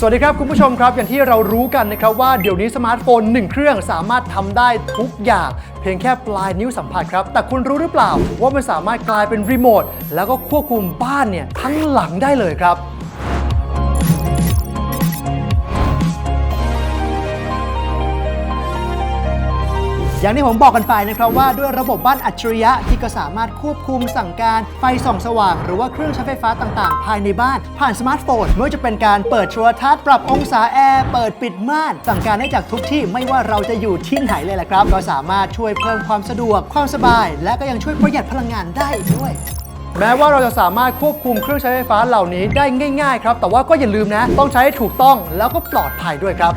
สวัสดีครับ คุณผู้ชมครับ อย่างที่เรารู้กันนะครับว่าเดี๋ยวนี้สมาร์ทโฟน 1 เครื่องสามารถทำได้ทุกอย่าง เพียงแค่ปลายนิ้วสัมผัสครับ แต่คุณรู้หรือเปล่าว่ามันสามารถกลายเป็นรีโมทแล้วก็ควบคุมบ้านเนี่ยทั้งหลังได้เลยครับ อย่างที่ผมบอกกันไปนะครับว่าด้วยระบบบ้านอัจฉริยะที่ก็สามารถควบคุมสั่งการไฟส่องสว่าง หรือว่าเครื่องใช้ไฟฟ้าต่างๆ ภายในบ้าน ผ่านสมาร์ทโฟนไม่ว่าจะเป็นการเปิดโทรทัศน์ปรับองศาแอร์เปิดปิดม่านสั่งการได้จากทุกที่ไม่ว่าเราจะอยู่ที่ไหนเลยแหละครับ ก็สามารถช่วยเพิ่มความสะดวกความสบาย และก็ยังช่วยประหยัดพลังงานได้อีกด้วยแม้ว่าเราจะสามารถควบคุมเครื่องใช้ไฟฟ้าเหล่านี้ได้ง่าย ๆ ครับ แต่ว่าก็อย่าลืมนะ ต้องใช้ให้ถูกต้องแล้วก็ปลอดภัยด้วยครับ